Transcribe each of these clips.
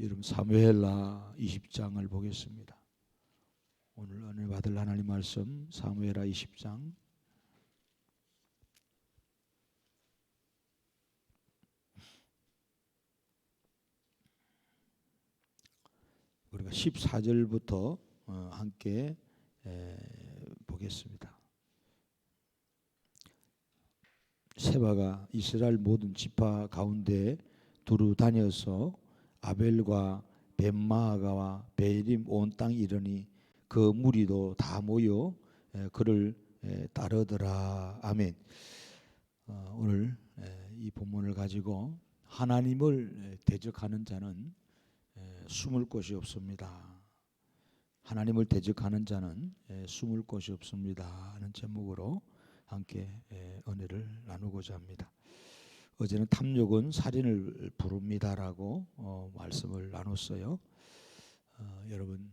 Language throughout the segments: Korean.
여러분 사무엘라 20장을 보겠습니다. 오늘 은혜 받을 하나님 말씀 사무엘라 20장 우리가 14절부터 어, 함께 에, 보겠습니다. 세바가 이스라엘 모든 지파 가운데 두루 다녀서 아벨과 벤마아가와 베림 온 땅 이르니 그 무리도 다 모여 에, 그를 에, 따르더라 아멘. 어, 오늘 에, 이 본문을 가지고 하나님을 에, 대적하는 자는 에, 숨을 곳이 없습니다. 하나님을 대적하는 자는 에, 숨을 곳이 없습니다. 하는 제목으로 함께 에, 은혜를 나누고자 합니다. 어제는 탐욕은 살인을 부릅니다라고 어, 말씀을 나눴어요. 어, 여러분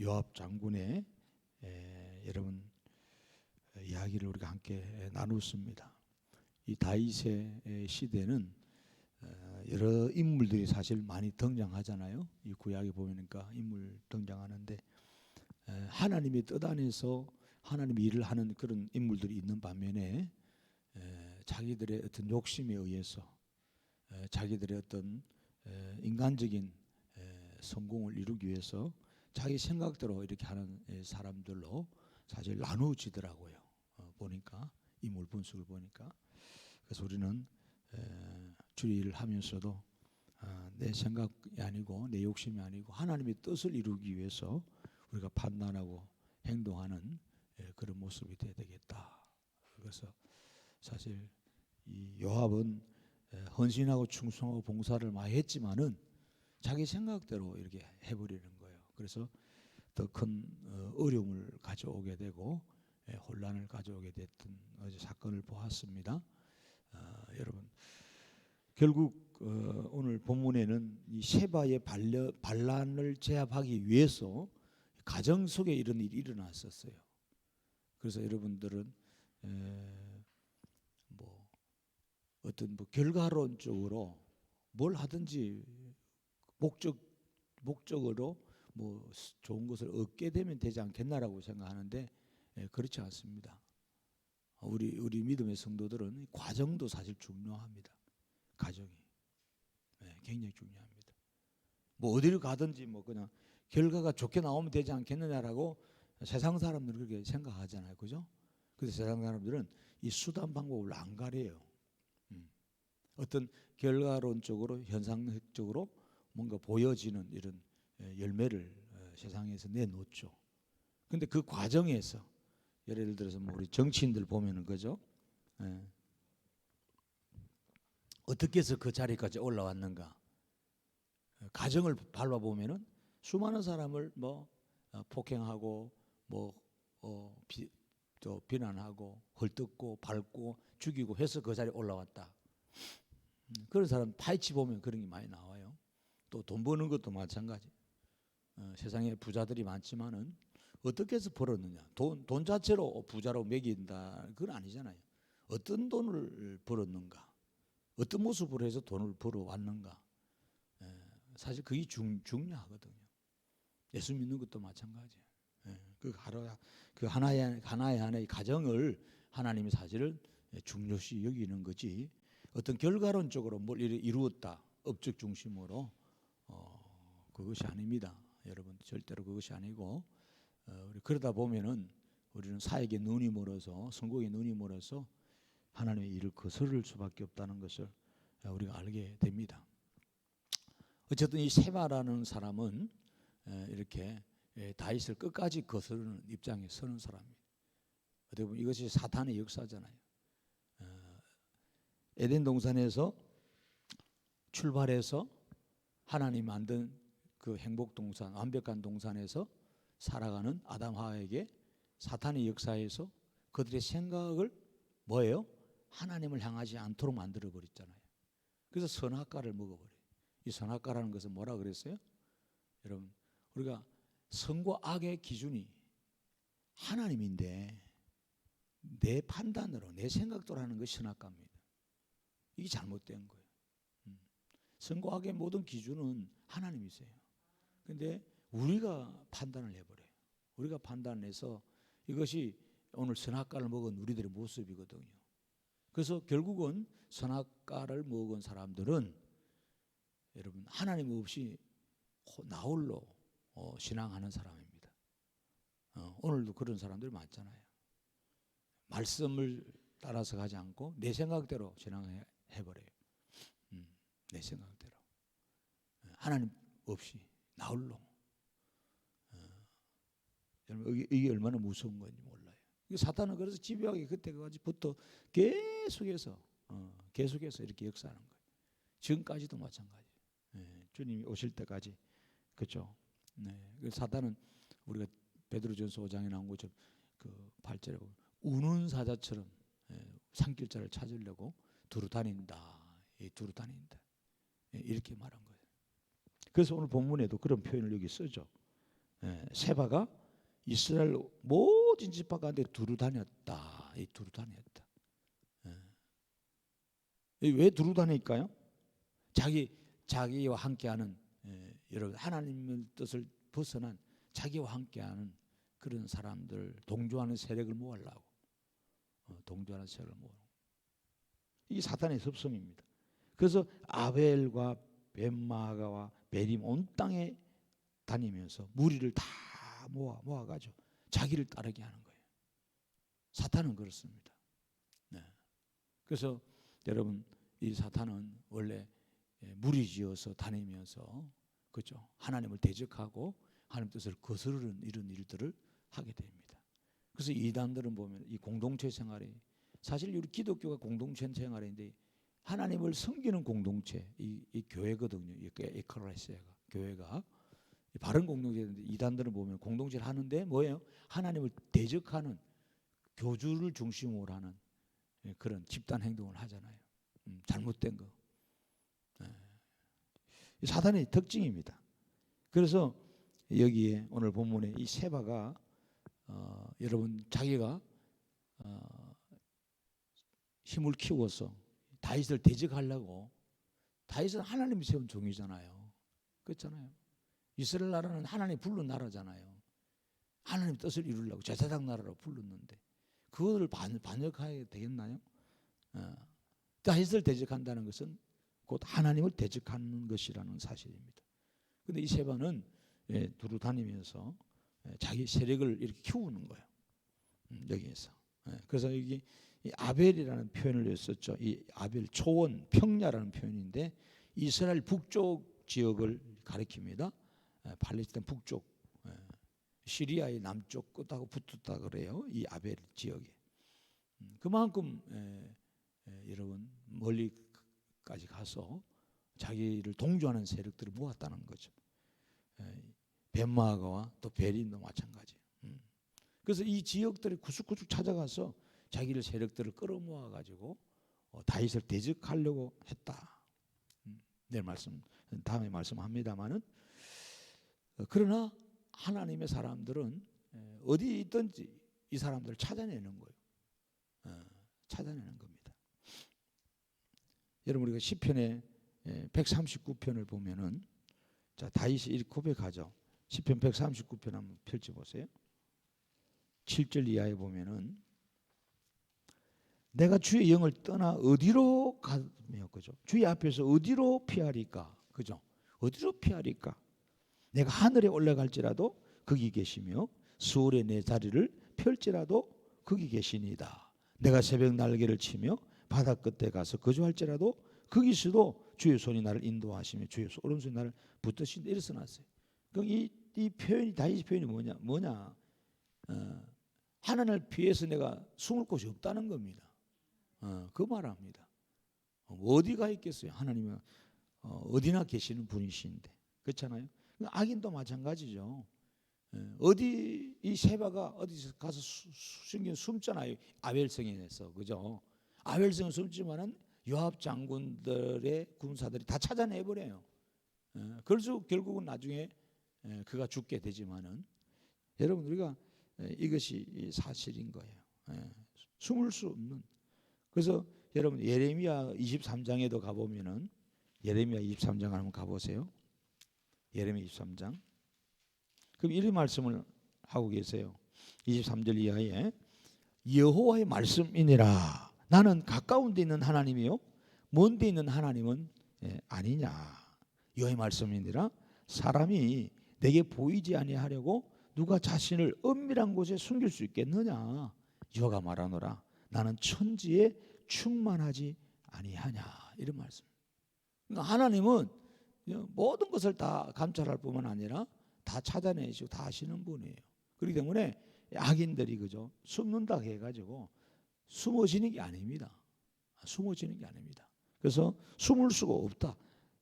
요압 장군의 에, 여러분 이야기를 우리가 함께 나눴습니다. 이 다윗의 에, 시대는 어, 여러 인물들이 사실 많이 등장하잖아요. 이 구약에 보니까 인물 등장하는데 에, 하나님의 뜻 안에서 하나님 일을 하는 그런 인물들이 있는 반면에 에, 자기들의 어떤 욕심에 의해서 에, 자기들의 어떤 에, 인간적인 에, 성공을 이루기 위해서 자기 생각대로 이렇게 하는 에, 사람들로 사실 나누어지더라고요. 어, 보니까 인물 분석을 보니까 그래서 우리는 에, 주의 일을 하면서도 아, 내 생각이 아니고 내 욕심이 아니고 하나님의 뜻을 이루기 위해서 우리가 판단하고 행동하는 에, 그런 모습이 되어야 되겠다. 그래서 사실 이 요압은 에, 헌신하고 충성하고 봉사를 많이 했지만은 자기 생각대로 이렇게 해버리는 거예요. 그래서 더 큰 어려움을 가져오게 되고 에, 혼란을 가져오게 됐던 어제 사건을 보았습니다. 아, 여러분 결국 어, 오늘 본문에는 이 세바의 반려, 반란을 제압하기 위해서 가정 속에 이런 일이 일어났었어요. 그래서 여러분들은 에, 뭐 어떤 뭐 결과론적으로 뭘 하든지 목적 목적으로 뭐 좋은 것을 얻게 되면 되지 않겠나라고 생각하는데 에, 그렇지 않습니다. 우리 우리 믿음의 성도들은 과정도 사실 중요합니다. 가정이 네, 굉장히 중요합니다. 뭐 어디를 가든지 뭐 그냥 결과가 좋게 나오면 되지 않겠느냐라고 세상 사람들은 그렇게 생각하잖아요, 그죠? 그래서 세상 사람들은 이 수단 방법을 안 가려요. 음. 어떤 결과론적으로 현상적으로 뭔가 보여지는 이런 에, 열매를 어, 세상에서 내놓죠. 근데 그 과정에서 예를 들어서 뭐 우리 정치인들 보면은 그죠? 예. 어떻게 해서 그 자리까지 올라왔는가? 어, 가정을 밟아 보면은 수많은 사람을 뭐 어, 폭행하고 뭐 어, 비, 또 비난하고 헐뜯고 밟고 죽이고 해서 그 자리에 올라왔다. 음, 그런 사람 파헤치 보면 그런 게 많이 나와요. 또 돈 버는 것도 마찬가지. 어, 세상에 부자들이 많지만은 어떻게 해서 벌었느냐? 돈, 돈 자체로 부자로 매긴다 그건 아니잖아요. 어떤 돈을 벌었는가? 어떤 모습으로 해서 돈을 벌어왔는가? 예, 사실 그게 중, 중요하거든요. 예수 믿는 것도 마찬가지예요. 예, 그 하나 그 하나의 하나의 하나의 가정을 하나님이 사실은 중요시 여기는 거지. 어떤 결과론적으로 뭘 이루- 이루었다 업적 중심으로 어, 그것이 아닙니다. 여러분 절대로 그것이 아니고 어, 그러다 보면은 우리는 사에게 눈이 멀어서 성공에 눈이 멀어서 하나님의 일을 거스를 수밖에 없다는 것을 우리가 알게 됩니다. 어쨌든 이 세마라는 사람은 에, 이렇게 에, 다윗을 끝까지 거스르는 입장에 서는 사람입니다. 어떻게 보면 이것이 사탄의 역사잖아요. 어, 에덴 동산에서 출발해서 하나님 만든 그 행복 동산, 완벽한 동산에서 살아가는 아담 하와에게 사탄의 역사에서 그들의 생각을 뭐예요? 하나님을 향하지 않도록 만들어 버렸잖아요. 그래서 선악과를 먹어버려요. 이 선악과라는 것은 뭐라 그랬어요? 여러분, 우리가 선과 악의 기준이 하나님인데 내 판단으로 내 생각대로 하는 것이 선악과입니다. 이게 잘못된 거예요. 음. 선고하게 모든 기준은 하나님이세요. 근데 우리가 판단을 해버려요. 우리가 판단해서 이것이 오늘 선악과를 먹은 우리들의 모습이거든요. 그래서 결국은 선악과를 먹은 사람들은 여러분 하나님 없이 호- 나홀로 어, 신앙하는 사람입니다. 어, 오늘도 그런 사람들이 많잖아요. 말씀을 따라서 가지 않고 내 생각대로 신앙해 버려요. 음, 내 생각대로 어, 하나님 없이 나 홀로. 어, 여러분 이게, 이게 얼마나 무서운 건지 몰라요. 이 사탄은 그래서 집요하게 그때까지부터 계속해서 어, 계속해서 이렇게 역사하는 거예요. 지금까지도 마찬가지. 예, 주님이 오실 때까지 그렇죠. 네, 그 사탄은 우리가 베드로전서 5장에 나온 것처럼 그 8절에 보면 우는 사자처럼 예, 산길자를 찾으려고 두루 다닌다. 예, 두루 다닌다. 예, 이렇게 말한 거예요. 그래서 오늘 본문에도 그런 표현을 여기 쓰죠. 예, 세바가 이스라엘 모든 지파 가운데 두루 다녔다. 이 두루 다녔다. 예. 이왜 두루 다닐까요? 자기 자기와 함께하는 예, 여러분 하나님의 뜻을 벗어난 자기와 함께하는 그런 사람들 동조하는 세력을 모으려고 어, 동조하는 세력을 모으. 이 사탄의 습성입니다. 그래서 아벨과 벤마가와 베림 온 땅에 다니면서 무리를 다 모아 모아가지고 자기를 따르게 하는 거예요. 사탄은 그렇습니다. 네. 그래서 여러분 이 사탄은 원래 예, 무리지어서 다니면서 그죠 하나님을 대적하고 하나님 뜻을 거스르는 이런 일들을 하게 됩니다. 그래서 이단들은 보면 이 공동체 생활이 사실 우리 기독교가 공동체 생활인데 하나님을 섬기는 공동체 이, 이 교회거든요. 이 에크라시아가 교회가 이 바른 공동체인데 이단들은 보면 공동체를 하는데 뭐예요? 하나님을 대적하는 교주를 중심으로 하는 예, 그런 집단 행동을 하잖아요. 음, 잘못된 거. 이 사단의 특징입니다. 그래서 여기에 오늘 본문에 이 세바가 어, 여러분 자기가 어, 힘을 키워서 다윗을 대적하려고 다윗은 하나님이 세운 종이잖아요. 그렇잖아요. 이스라엘 나라는 하나님 부른 나라잖아요. 하나님 뜻을 이루려고 제사장 나라로 불렀는데 그거를 반, 반역하게 되겠나요? 어, 다윗을 대적한다는 것은 곧 하나님을 대적하는 것이라는 사실입니다. 근데 이 세바는 예, 두루 다니면서 예, 자기 세력을 이렇게 키우는 거예요. 음, 여기에서. 예, 그래서 여기 이 아벨이라는 표현을 썼죠. 이 아벨 초원 평야라는 표현인데 이스라엘 북쪽 지역을 가리킵니다. 예, 팔레스타인 북쪽, 예, 시리아의 남쪽 끝하고 붙었다 그래요. 이 아벨 지역에. 음, 그만큼 예, 예, 여러분 멀리까지 가서 자기를 동조하는 세력들을 모았다는 거죠. 예, 벤마가와 또 베린도 마찬가지. 음. 그래서 이 지역들이 구석구석 찾아가서 자기를 세력들을 끌어모아 가지고 어, 다윗을 대적하려고 했다. 음. 내일 말씀 다음에 말씀합니다만은 어, 그러나 하나님의 사람들은 에, 어디 있든지 이 사람들을 찾아내는 거예요. 어, 찾아내는 겁니다. 여러분 우리가 시편의 139편을 보면은 자 다윗이 이렇게 고백하죠. 시편 139편 한번 펼쳐 보세요. 7절 이하에 보면은 내가 주의 영을 떠나 어디로 가며 그죠? 주의 앞에서 어디로 피하리까? 그죠? 어디로 피하리까? 내가 하늘에 올라갈지라도 거기 계시며 수월에 내 자리를 펼지라도 거기 계시니다. 내가 새벽 날개를 치며 바다 끝에 가서 거주할지라도 거기서도 주의 손이 나를 인도하시며 주의 오른손이 나를 붙드신다 이렇게 써놨어요. 그럼 이, 이 표현이 다윗 표현이 뭐냐? 뭐냐? 어, 하나님을 피해서 내가 숨을 곳이 없다는 겁니다. 어, 그 말합니다. 어, 어디가 있겠어요? 하나님은 어, 어디나 계시는 분이신데 그렇잖아요. 악인도 마찬가지죠. 예, 어디 이 세바가 어디서 가서 숨긴 숨잖아요. 아벨성에서 그죠? 아벨성은 숨지만은 요압 장군들의 군사들이 다 찾아내 버려요. 예, 그래서 결국은 나중에 예, 그가 죽게 되지만은 여러분 우리가 예, 이것이 사실인 거예요. 예, 숨을 수 없는. 그래서 여러분 예레미야 23장에도 가 보면은 예레미야 23장 한번 가보세요. 예레미야 23장. 그럼 이런 말씀을 하고 계세요. 23절 이하에 여호와의 말씀이니라. 나는 가까운 데 있는 하나님이요 먼 데 있는 하나님은 예, 아니냐. 여호와의 말씀이니라. 사람이 내게 보이지 아니하려고 누가 자신을 은밀한 곳에 숨길 수 있겠느냐. 여호가 말하노라. 나는 천지에 충만하지 아니하냐. 이런 말씀. 그러니까 하나님은 모든 것을 다 감찰할 뿐만 아니라 다 찾아내시고 다 하시는 분이에요. 그렇기 때문에 악인들이 그죠 숨는다 해가지고 숨어지는 게 아닙니다. 숨어지는 게 아닙니다. 그래서 숨을 수가 없다.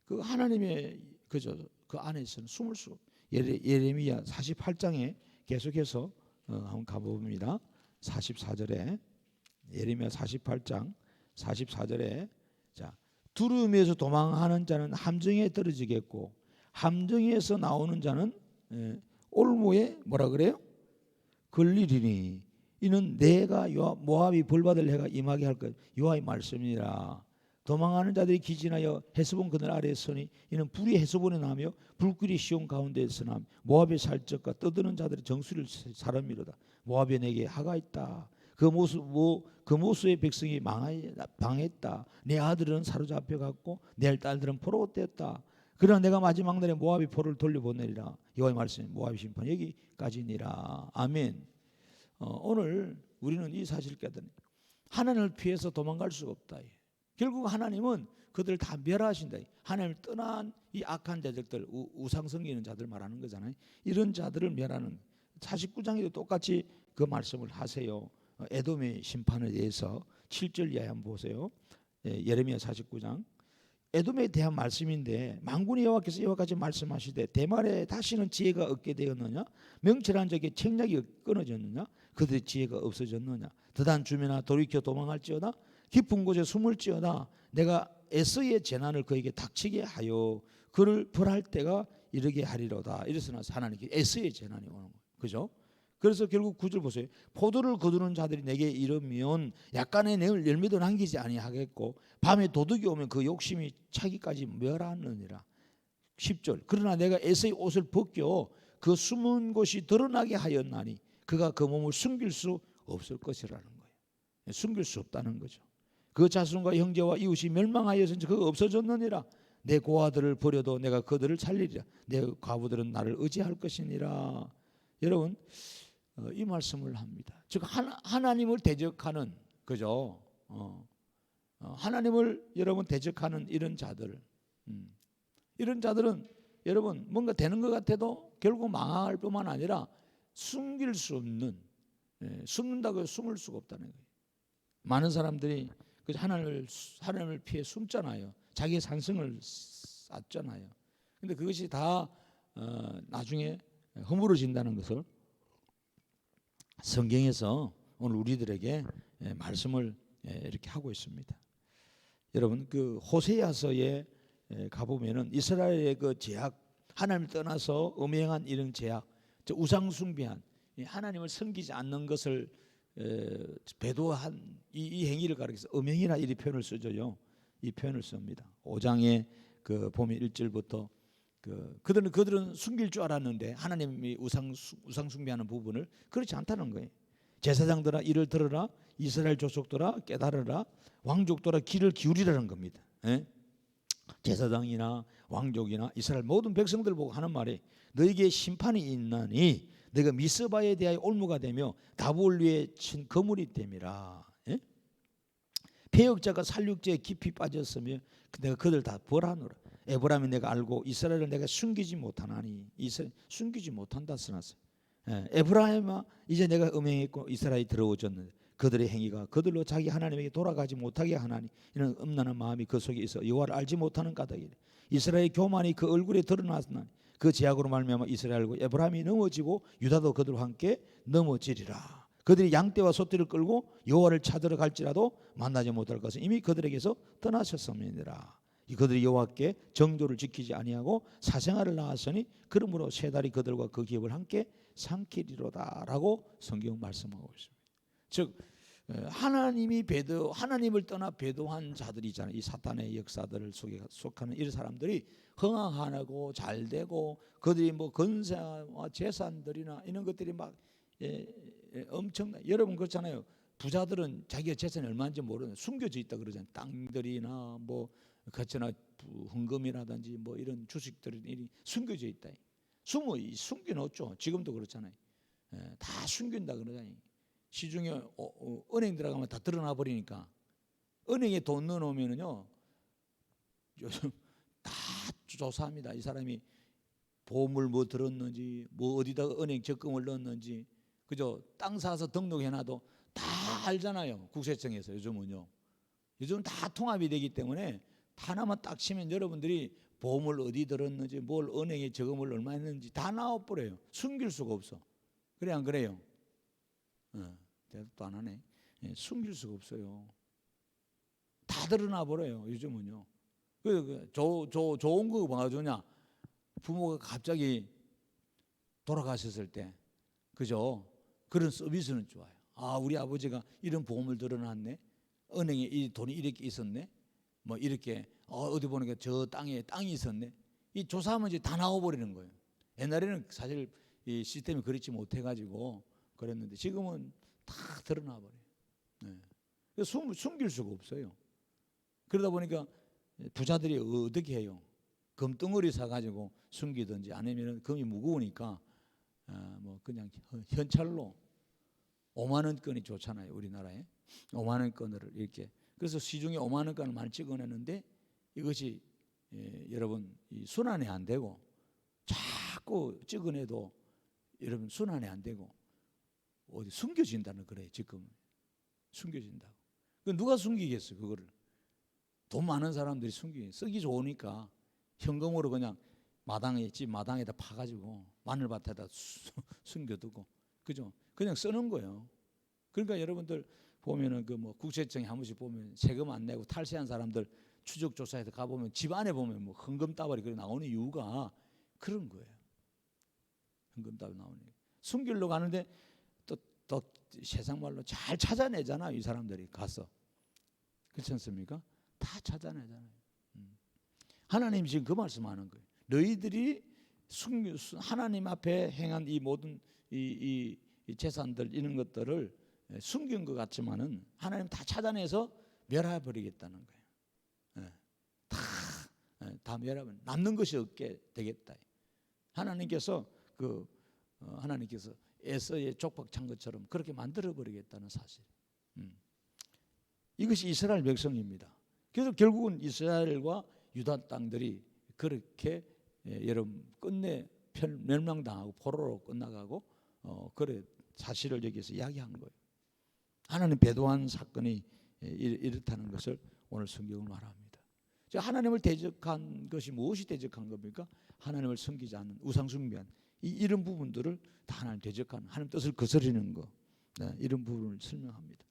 그 하나님의 그죠 그 안에서는 숨을 수 예레, 예레미야 48장에 계속해서 어, 한번 가봅니다. 44절에 예레미야 48장 44절에 자 두루미에서 도망하는 자는 함정에 떨어지겠고 함정에서 나오는 자는 예, 올무에 뭐라 그래요? 걸리리니. 이는 내가 모압이 벌받을 해가 임하게 할것 여호와의 말씀이라. 도망하는 자들이 기진하여 헤스본 그늘 아래에 서니 이는 불이 헤스본에 나며 불길이 시온 가운데에 서나 모압의 살적과 떠드는 자들의 정수를 사람이로다. 모압에 내게 하가 있다 그 모습 뭐그 모수의 백성이 망하여 방했다. 내 아들은 사로잡혀 갔고 내 딸들은 포로되었다. 그러나 내가 마지막 날에 모압의 포를 돌려보내리라. 여호와의 말씀 모압의 심판 여기까지니라. 아멘. 어, 오늘 우리는 이 사실을 깨닫는 하나님을 피해서 도망갈 수가 없다. 결국 하나님은 그들을 다 멸하신다. 하나님을 떠난 이 악한 자들들 우- 우상 섬기는 자들 말하는 거잖아요. 이런 자들을 멸하는 49장에도 똑같이 그 말씀을 하세요. 어, 에돔의 심판에 대해서 7절 이하에 한번 보세요. 예, 예레미야 49장. 에돔에 대한 말씀인데 만군의 여호와께서 이와 같이 말씀하시되 대말에 다시는 지혜가 얻게 되었느냐? 명철한 적에 책략이 끊어졌느냐? 그들의 지혜가 없어졌느냐? 더단 주면아 돌이켜 도망할지어다? 깊은 곳에 숨을지어다? 내가 에서의 재난을 그에게 닥치게 하여 그를 벌할 때가 이르게 하리로다. 이래서 나서 하나님께 에서의 재난이 오는 거예요. 그죠 그래서 결국 구절 보세요. 포도를 거두는 자들이 내게 이르면 약간의 열매도 남기지 아니하겠고 밤에 도둑이 오면 그 욕심이 차기까지 멸하느니라. 10절. 그러나 내가 에서의 옷을 벗겨 그 숨은 곳이 드러나게 하였나니 그가 그 몸을 숨길 수 없을 것이라는 거예요. 숨길 수 없다는 거죠. 그 자손과 형제와 이웃이 멸망하여서 그가 없어졌느니라. 내 고아들을 버려도 내가 그들을 살리리라. 내 과부들은 나를 의지할 것이니라. 여러분 어, 이 말씀을 합니다. 즉 하나, 하나님을 대적하는 그죠? 어, 어, 하나님을 여러분 대적하는 이런 자들, 음, 이런 자들은 여러분 뭔가 되는 것 같아도 결국 망할 뿐만 아니라 숨길 수 없는 예, 숨는다고 숨을 수가 없다는 거예요. 많은 사람들이 그 하나님을 하나님을 피해 숨잖아요. 자기의 산성을 쌓잖아요. 근데 그것이 다 어, 나중에 허물어진다는 것을 성경에서 오늘 우리들에게 예, 말씀을 예, 이렇게 하고 있습니다. 여러분 그 호세아서에 예, 가보면은 이스라엘의 그 제약 하나님을 떠나서 음행한 이런 제약, 저 우상 숭배한 이 하나님을 섬기지 않는 것을 에, 배도한 이, 이 행위를 가리켜서 음행이라 이 표현을 쓰죠요. 이 표현을 씁니다. 5장에 그 보면 1절부터 그 그들은 그들은 숨길 줄 알았는데 하나님이 우상 수- 우상 숭배하는 부분을 그렇지 않다는 거예요. 제사장들아 이를 들어라 이스라엘 족속들아 깨달으라 왕족들아 귀를 기울이라는 겁니다. 예? 제사장이나 왕족이나 이스라엘 모든 백성들 보고 하는 말이 너에게 심판이 있나니 너가 미스바에 대하여 올무가 되며 다볼 위에 친 거물이 됨이라. 예? 폐역자가 살육죄에 깊이 빠졌으며 내가 그들 다 벌하노라. 에브라임이 내가 알고 이스라엘을 내가 숨기지 못하나니 이스라엘 숨기지 못한다 써놨어요. 예, 에브라임아 이제 내가 음행했고 이스라엘이 들어오졌는데 그들의 행위가 그들로 자기 하나님에게 돌아가지 못하게 하나니 이는 음란한 마음이 그 속에 있어 여호와를 알지 못하는 까닭이래. 이스라엘의 교만이 그 얼굴에 드러났나니 그 제약으로 말미암아 이스라엘과 에브라임이 넘어지고 유다도 그들과 함께 넘어지리라. 그들이 양떼와 소떼를 끌고 여호와를 찾으러 갈지라도 만나지 못할 것은 이미 그들에게서 떠나셨음이니라. 이 그들이 여호와께 정도를 지키지 아니하고 사생활을 낳았으니 그러므로 세 달이 그들과 그 기업을 함께 삼키리로다라고 성경 말씀하고 있습니다. 즉 에, 하나님이 배도 하나님을 떠나 배도한 자들이 있잖아요. 이 사탄의 역사들을 속하는 이런 사람들이 흥황하고 잘 되고 그들이 뭐 건세와 재산들이나 이런 것들이 막 예, 예, 엄청나. 여러분 그렇잖아요. 부자들은 자기가 재산이 얼마인지 모르는 숨겨져 있다 그러잖아요. 땅들이나 뭐 그렇잖아 헌금이라든지 뭐 이런 주식들이 숨겨져 있다. 숨어 숨겨 놓죠. 지금도 그렇잖아요. 예, 다 숨긴다 그러잖아요. 시중에 어, 어, 은행 들어가면 다 드러나 버리니까 은행에 돈 넣어놓으면은요 요즘 다 조사합니다. 이 사람이 보험을 뭐 들었는지 뭐 어디다가 은행 적금을 넣었는지 그죠 땅 사서 등록해놔도 다 알잖아요. 국세청에서 요즘은요. 요즘은 다 통합이 되기 때문에 하나만 딱 치면 여러분들이 보험을 어디 들었는지 뭘 은행에 저금을 얼마 했는지 다 나와버려요. 숨길 수가 없어. 그래 안 그래요? 어, 대답도 안 하네. 예, 숨길 수가 없어요. 다 드러나 버려요. 요즘은요. 그, 그, 조, 조, 좋은 거 뭐가 좋냐? 부모가 갑자기 돌아가셨을 때, 그죠? 그런 서비스는 좋아요. 아, 우리 아버지가 이런 보험을 들어놨네. 은행에 이 돈이 이렇게 있었네. 뭐 이렇게 어, 어디 보니까 저 땅에 땅이 있었네. 이 조사하면 이제 다 나와버리는 거예요. 옛날에는 사실 이 시스템이 그렇지 못해가지고 그랬는데 지금은 다 드러나 버려요. 네. 그래서 숨, 숨길 수가 없어요. 그러다 보니까 부자들이 어떻게 해요? 금덩어리 사가지고 숨기든지 아니면 금이 무거우니까 어, 뭐 그냥 현찰로 5만 원권이 좋잖아요 우리나라에 5만 원권을 이렇게 그래서 시중에 5만 원권을 많이 찍어내는데 이것이 예, 여러분 이 순환이 안 되고 자꾸 찍어내도 여러분 순환이 안 되고 어디 숨겨진다는 그래 지금. 숨겨진다고. 그 누가 숨기겠어 그거를? 돈 많은 사람들이 숨기 쓰기 좋으니까 현금으로 그냥 마당에 집 마당에다 파가지고 마늘밭에다 수- 숨겨두고. 그죠? 그냥 쓰는 거예요. 그러니까 여러분들 보면은 그 뭐 국세청에 한 번씩 보면 세금 안 내고 탈세한 사람들 추적 조사에서 가 보면 집 안에 보면 뭐 헌금 따발이 그래 나오는 이유가 그런 거예요. 헌금 따발 나오는. 숨기려 가는데 또 또 세상 말로 잘 찾아내잖아 이 사람들이 가서 그렇지 않습니까? 다 찾아내잖아요. 음. 하나님 지금 그 말씀하는 거예요. 너희들이 숨 하나님 앞에 행한 이 모든 이, 이, 이 재산들 이런 것들을 숨긴 것 같지만은 하나님 다 찾아내서 멸해 버리겠다는 거예요. 예. 다, 예, 다 멸하면 남는 것이 없게 되겠다. 하나님께서 그 어, 하나님께서 에서의 족박 찬 것처럼 그렇게 만들어 버리겠다는 사실. 음. 이것이 이스라엘 백성입니다. 그래서 결국은 이스라엘과 유다 땅들이 그렇게 예, 여러분 끝내 편- 멸망당하고 포로로 끝나가고 어, 그래 사실을 여기서 이야기한 거예요. 하나님 배도한 사건이 예, 이- 이렇다는 것을 오늘 성경은 말합니다. 자, 하나님을 대적한 것이 무엇이 대적한 겁니까? 하나님을 섬기지 않는 우상 숭배한 이 이런 부분들을 다 하나님 대적한 하나님 뜻을 거스르는 거 네, 이런 부분을 설명합니다.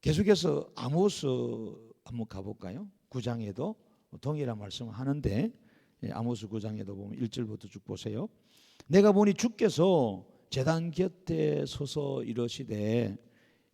계속해서 아모스 한번 가볼까요? 9장에도 동일한 말씀을 하는데 예, 아모스 9장에도 보면 1절부터 쭉 보세요. 내가 보니 주께서 제단 곁에 서서 이러시되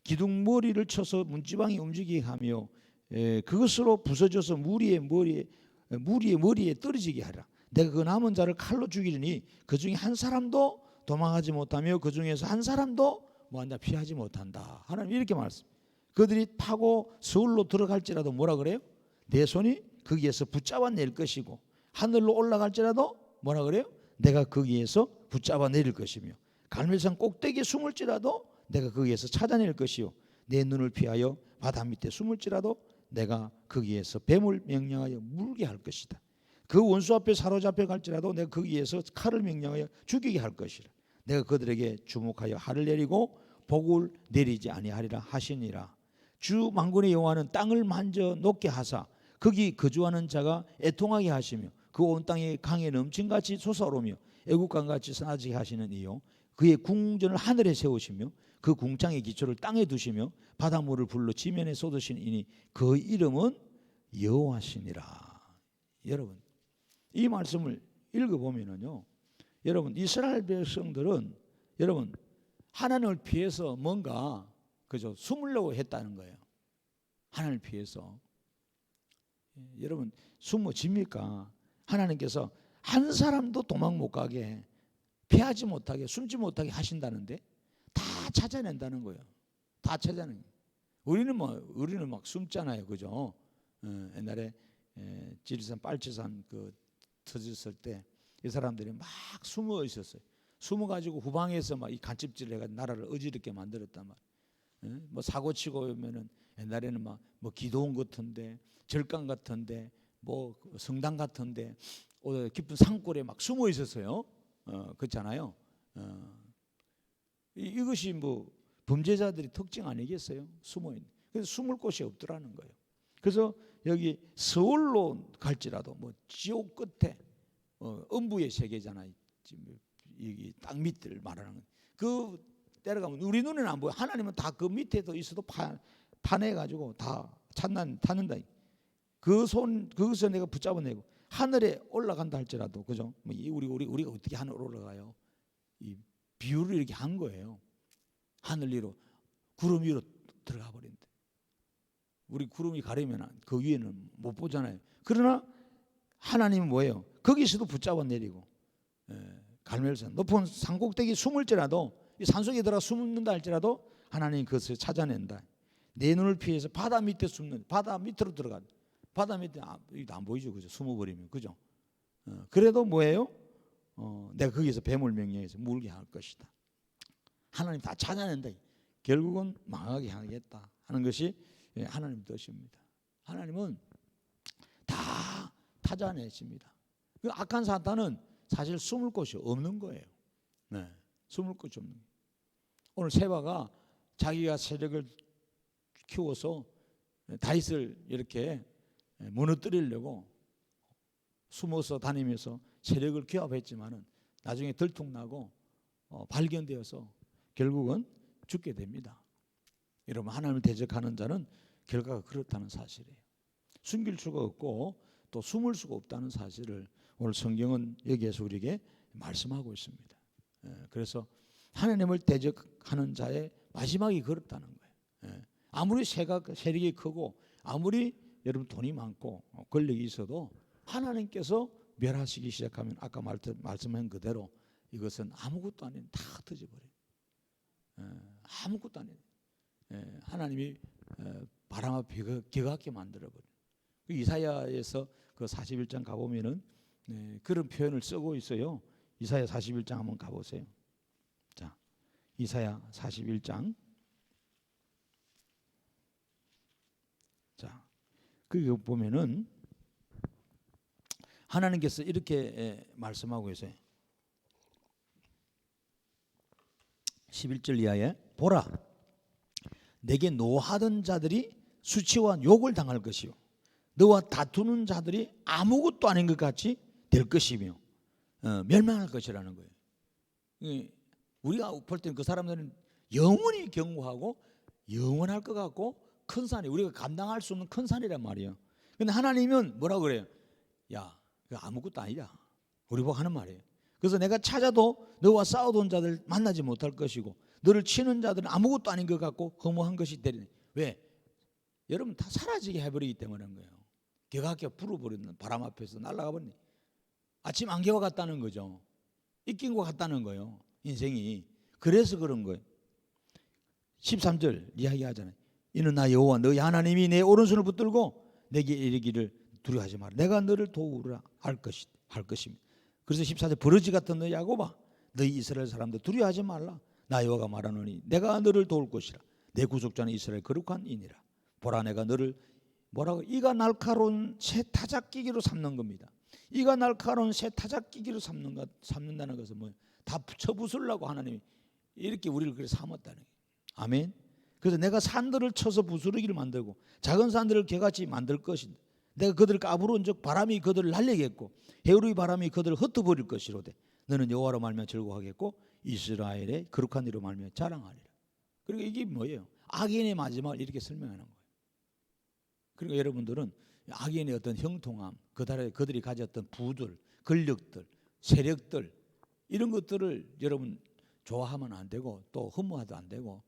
기둥머리를 쳐서 문지방이 움직이게 하며 예, 그것으로 부서져서 무리의 머리에 무리의 머리에 떨어지게 하라. 내가 그 남은 자를 칼로 죽이리니 그 중에 한 사람도 도망하지 못하며 그 중에서 한 사람도 뭐한다 피하지 못한다. 하나님 이렇게 말씀. 그들이 타고 서울로 들어갈지라도 뭐라 그래요? 내 손이 거기에서 붙잡아 낼 것이고 하늘로 올라갈지라도 뭐라 그래요? 내가 거기에서 붙잡아 내릴 것이며 갈멜산 꼭대기에 숨을지라도 내가 거기에서 찾아낼 것이요 내 눈을 피하여 바다 밑에 숨을지라도 내가 거기에서 뱀을 명령하여 물게 할 것이다. 그 원수 앞에 사로잡혀 갈지라도 내가 거기에서 칼을 명령하여 죽이게 할 것이라. 내가 그들에게 주목하여 하를 내리고 복을 내리지 아니하리라 하시니라. 주 만군의 여호와는 땅을 만져 높게 하사 거기 거주하는 자가 애통하게 하시며 그 온 땅에 강에 넘친 같이 솟아오르며 애국강 같이 사나지게 하시는 이요 그의 궁전을 하늘에 세우시며 그 궁창의 기초를 땅에 두시며 바닷물을 불러 지면에 쏟으시는 이니 그 이름은 여호와시니라 여러분 이 말씀을 읽어보면은요 여러분 이스라엘 백성들은 여러분 하나님을 피해서 뭔가 그죠 숨으려고 했다는 거예요. 하나님을 피해서 예, 여러분 숨어집니까? 하나님께서 한 사람도 도망 못 가게 피하지 못하게 숨지 못하게 하신다는데 다 찾아낸다는 거예요. 다 찾아내. 우리는 뭐 우리는 막 숨잖아요, 그죠? 어, 옛날에 에, 지리산 빨치산 그 터졌을 때 이 사람들이 막 숨어 있었어요. 숨어 가지고 후방에서 막 이 간집질을 해가 나라를 어지럽게 만들었단 말. 예? 뭐 사고 치고 오면은 옛날에는 막 뭐 기도원 같은데 절강 같은데 뭐 성당 같은데 어, 깊은 산골에 막 숨어 있었어요. 어, 그렇잖아요. 어, 이, 이것이 뭐 범죄자들이 특징 아니겠어요? 숨어 있는. 그래서 숨을 곳이 없더라는 거예요. 그래서 여기 서울로 갈지라도 뭐 지옥 끝에 어, 음부의 세계잖아요. 여기 땅 밑을 말하는 거. 그 때려가면 우리 눈에는 안 보여. 하나님은 다 그 밑에도 있어도 파, 파내 가지고 다 찾는 찾는다. 그 손 그것을 내가 붙잡아내고 하늘에 올라간다 할지라도 그죠? 뭐이 우리 우리 우리가 어떻게 하늘 올라가요? 이 비유를 이렇게 한 거예요. 하늘 위로 구름 위로 들어가 버린대. 우리 구름이 가리면 그 위에는 못 보잖아요. 그러나 하나님은 뭐예요? 거기서도 붙잡아 내리고 예, 갈멜산 높은 산꼭대기 숨을지라도 이 산속에 들어가 숨는다 할지라도 하나님 그것을 찾아낸다. 내 눈을 피해서 바다 밑에 숨는 바다 밑으로 들어가. 바다 밑에 아, 이거 안 보이죠, 그죠? 숨어버리면 그죠? 어, 그래도 뭐예요? 어, 내가 거기서 뱀을 명령해서 물게 할 것이다. 하나님 다 찾아낸다. 결국은 망하게 하겠다 하는 것이 예, 하나님 뜻입니다. 하나님은 다 찾아내십니다. 그 악한 사탄은 사실 숨을 곳이 없는 거예요. 네, 숨을 곳이 없는 거예요. 오늘 세바가 자기가 세력을 키워서 다윗을 이렇게 무너뜨리려고 숨어서 다니면서 세력을 기업했지만은 나중에 들통나고 어, 발견되어서 결국은 죽게 됩니다. 여러분 하나님을 대적하는 자는 결과가 그렇다는 사실이에요. 숨길 수가 없고 또 숨을 수가 없다는 사실을 오늘 성경은 여기에서 우리에게 말씀하고 있습니다. 예, 그래서 하나님을 대적하는 자의 마지막이 그렇다는 거예요. 예, 아무리 세가 세력이 크고 아무리 여러분 돈이 많고 어, 권력이 있어도 하나님께서 멸하시기 시작하면 아까 말씀한 그대로 이것은 아무것도 아닌 다 터져버려요. 예, 아무것도 아닌 예, 하나님이 어, 바람 앞에 기가게 만들어 버려요. 그 이사야에서 그 41장 가 보면은 네, 그런 표현을 쓰고 있어요. 이사야 41장 한번 가 보세요. 자, 이사야 41장. 자, 그 보면은 하나님께서 이렇게 말씀하고 있어요. 11절 이하에 보라 내게 노하던 자들이 수치와 욕을 당할 것이요 너와 다투는 자들이 아무것도 아닌 것 같이 될 것이며 어, 멸망할 것이라는 거예요. 이, 우리가 볼 때는 그 사람들은 영원히 경고하고 영원할 것 같고 큰 산이 우리가 감당할 수 없는 큰 산이란 말이에요. 근데 하나님은 뭐라 그래요? 야, 그 아무것도 아니야. 우리 보고 하는 말이에요. 그래서 내가 찾아도 너와 싸우던 자들 만나지 못할 것이고 너를 치는 자들은 아무것도 아닌 것 같고 허무한 것이 되리니 왜? 여러분 다 사라지게 해버리기 때문인 거예요. 개각게 불어버리는 바람 앞에서 날아가 버리니 아침 안개와 같다는 거죠. 입긴 것 같다는 거예요. 인생이 그래서 그런 거예요. 13절 이야기하잖아요. 이는 나 여호와 너희 하나님이 내 오른손을 붙들고 내게 이르기를 두려워하지 마라. 내가 너를 도우라 할 것이 할 것입니다. 그래서 14절 버러지 같은 너희 야곱아 너희 이스라엘 사람들 두려워하지 말라. 나 여호와가 말하노니 내가 너를 도울 것이라. 내 구속자는 이스라엘 거룩한 이니라. 보라 내가 너를 뭐라고 이가 날카로운 새 타작기기로 삼는 겁니다. 이가 날카로운 새 타작기기로 삼는 것 삼는다는 것은 뭐다 쳐부술라고 하나님이 이렇게 우리를 그래 삼았다는 거예요. 아멘. 그래서 내가 산들을 쳐서 부스러기를 만들고 작은 산들을 개같이 만들 것인데 내가 그들을 까부른 즉 바람이 그들을 날리겠고 해우의 바람이 그들을 흩어버릴 것이로되 너는 여호와로 말며 즐거워하겠고 이스라엘의 거룩한 이로 말며 자랑하리라. 그리고 이게 뭐예요? 악인의 마지막을 이렇게 설명하는 거예요. 그리고 여러분들은 악인의 어떤 형통함, 그들의 그들이 가졌던 부들, 권력들, 세력들 이런 것들을 여러분 좋아하면 안 되고 또 흠모하도 안 되고 어,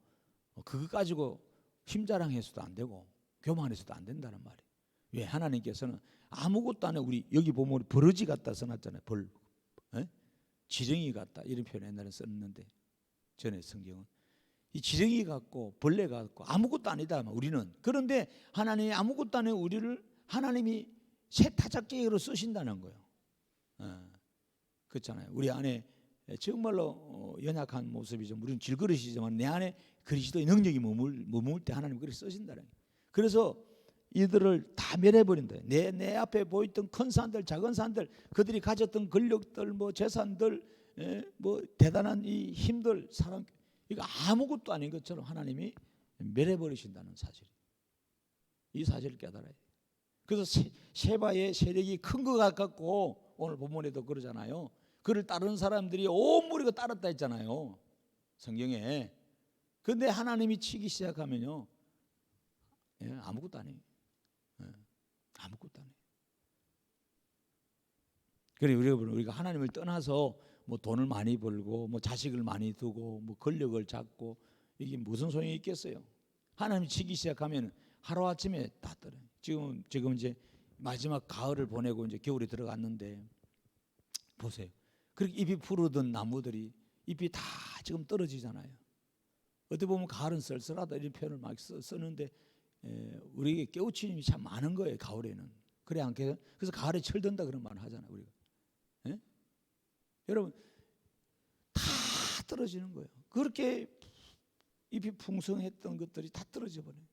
그거 가지고 힘자랑해서도 안 되고 교만해서도 안 된다는 말이에요. 왜 하나님께서는 아무것도 안해 우리 여기 보면 버러지 갖다 써놨잖아요. 벌, 에? 지렁이 같다 이런 표현 옛날에 썼는데 전에 성경은 이 지렁이 같고 벌레 같고 아무것도 아니다. 우리는 그런데 하나님이 아무것도 안해 우리를 하나님이 새 타작계로 쓰신다는 거예요. 어, 그렇잖아요. 우리 안에 정말로 어, 연약한 모습이죠. 우리는 질그릇이지만 내 안에 그리스도의 능력이 머물, 머물 때 하나님 그렇게 쓰신다는 거예요. 그래서 이들을 다 멸해버린다. 내, 내 앞에 보였던 큰 산들, 작은 산들, 그들이 가졌던 권력들, 뭐 재산들, 에, 뭐 대단한 이 힘들, 사랑, 이거 아무것도 아닌 것처럼 하나님이 멸해버리신다는 사실. 이 사실을 깨달아야 돼. 그래서 세, 세바의 세력이 큰 것 같고 오늘 본문에도 그러잖아요. 그를 따르는 사람들이 온 무리가 따랐다 했잖아요. 성경에. 근데 하나님이 치기 시작하면요. 예, 아무것도 안 해요. 예, 아무것도 안 해요. 그래 우리가 우리가 하나님을 떠나서 뭐 돈을 많이 벌고 뭐 자식을 많이 두고 뭐 권력을 잡고 이게 무슨 소용이 있겠어요? 하나님 치기 시작하면 하루 아침에 다 떨어요. 지금 지금 이제 마지막 가을을 보내고 이제 겨울이 들어갔는데 보세요. 그렇게 잎이 푸르던 나무들이 잎이 다 지금 떨어지잖아요. 어떻게 보면 가을은 썰썰하다 이런 표현을 막 써, 쓰는데 에, 우리에게 깨우치는 일이 참 많은 거예요. 가을에는 그래 않게 그래서 가을에 철든다 그런 말을 하잖아요. 우리가 예? 여러분 다 떨어지는 거예요. 그렇게 잎이 풍성했던 것들이 다 떨어져 버려요.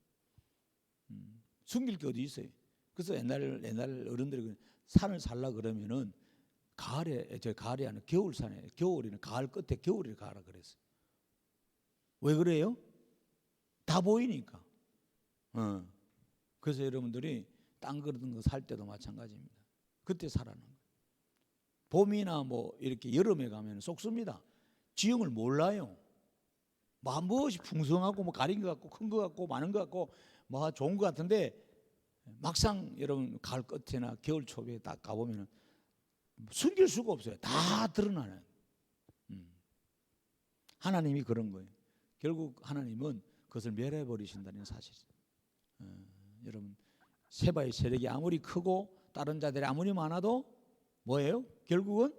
음, 숨길 게 어디 있어요? 그래서 옛날 옛날 어른들이 산을 살라 그러면은 가을에 저 가을이 아니라 겨울산에 겨울에는 가을 끝에 겨울에 가라 그랬어요. 왜 그래요? 다 보이니까. 어. 그래서 여러분들이 땅 그런 거 살 때도 마찬가지입니다. 그때 살아는. 봄이나 뭐 이렇게 여름에 가면 쏙습니다. 지형을 몰라요. 뭐 무엇이 풍성하고 뭐 가린 것 같고 큰 것 같고 많은 것 같고 뭐 좋은 것 같은데 막상 여러분 가을 끝이나 겨울 초에 딱 가보면은 숨길 수가 없어요. 다 드러나는. 음. 하나님이 그런 거예요. 결국 하나님은 그것을 멸해 버리신다는 사실. 어, 여러분 세바의 세력이 아무리 크고 다른 자들이 아무리 많아도 뭐예요? 결국은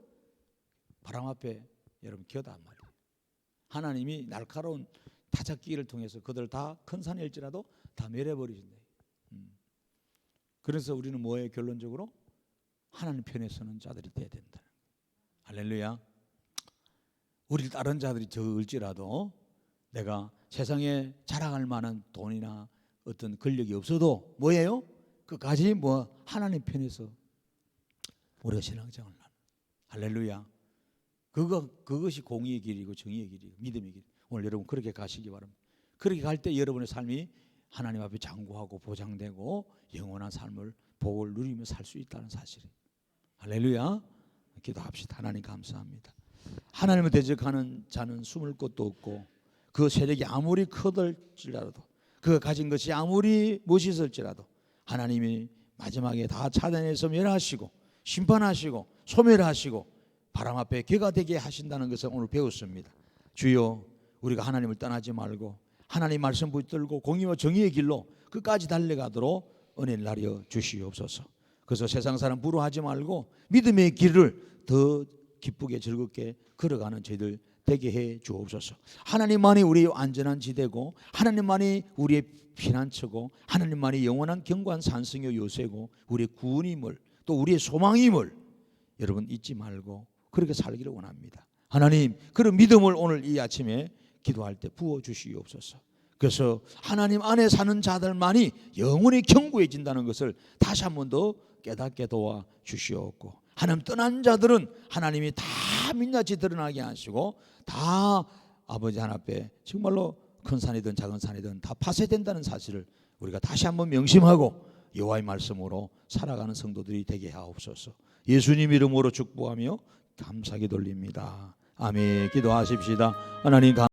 바람 앞에 여러분 겨다 말이에요. 하나님이 날카로운 타작기를 통해서 그들 다 큰 산일지라도 다 멸해 버리신다. 음. 그래서 우리는 뭐예요? 결론적으로 하나님 편에 서는 자들이 돼야 된다. 할렐루야. 우리 다른 자들이 적을지라도 내가 세상에 자랑할 만한 돈이나 어떤 권력이 없어도 뭐예요? 끝까지 뭐 하나님 편에서 우리가 신앙생활을 하는 할렐루야. 그거 그것이 공의의 길이고 정의의 길이고 믿음의 길. 오늘 여러분 그렇게 가시기 바랍니다. 그렇게 갈 때 여러분의 삶이 하나님 앞에 장구하고 보장되고 영원한 삶을 복을 누리며 살 수 있다는 사실이. 할렐루야. 기도합시다. 하나님 감사합니다. 하나님을 대적하는 자는 숨을 곳도 없고 그 세력이 아무리 커들지라도 그가 가진 것이 아무리 멋있을지라도 하나님이 마지막에 다 차단해서 멸하시고 심판하시고 소멸하시고 바람 앞에 개가 되게 하신다는 것을 오늘 배웠습니다. 주여 우리가 하나님을 떠나지 말고 하나님 말씀 붙들고 공의와 정의의 길로 끝까지 달려가도록 은혜를 나려 주시옵소서. 그래서 세상 사람 부러워하지 말고 믿음의 길을 더 기쁘게 즐겁게 걸어가는 저희들 되게 해 주옵소서. 하나님만이 우리의 안전한 지대고 하나님만이 우리의 피난처고 하나님만이 영원한 경관 산성의 요새고 우리의 구원임을 또 우리의 소망임을 여러분 잊지 말고 그렇게 살기를 원합니다. 하나님 그런 믿음을 오늘 이 아침에 기도할 때 부어 주시옵소서. 그래서 하나님 안에 사는 자들만이 영원히 견고해진다는 것을 다시 한 번 더 깨닫게 도와 주시옵고 하나님 떠난 자들은 하나님이 다 민낯이 드러나게 하시고 다 아버지 하나 앞에 정말로 큰 산이든 작은 산이든 다 파쇄된다는 사실을 우리가 다시 한번 명심하고 여호와의 말씀으로 살아가는 성도들이 되게 하옵소서. 예수님 이름으로 축복하며 감사기 돌립니다. 아멘. 기도하십시다. 하나님 감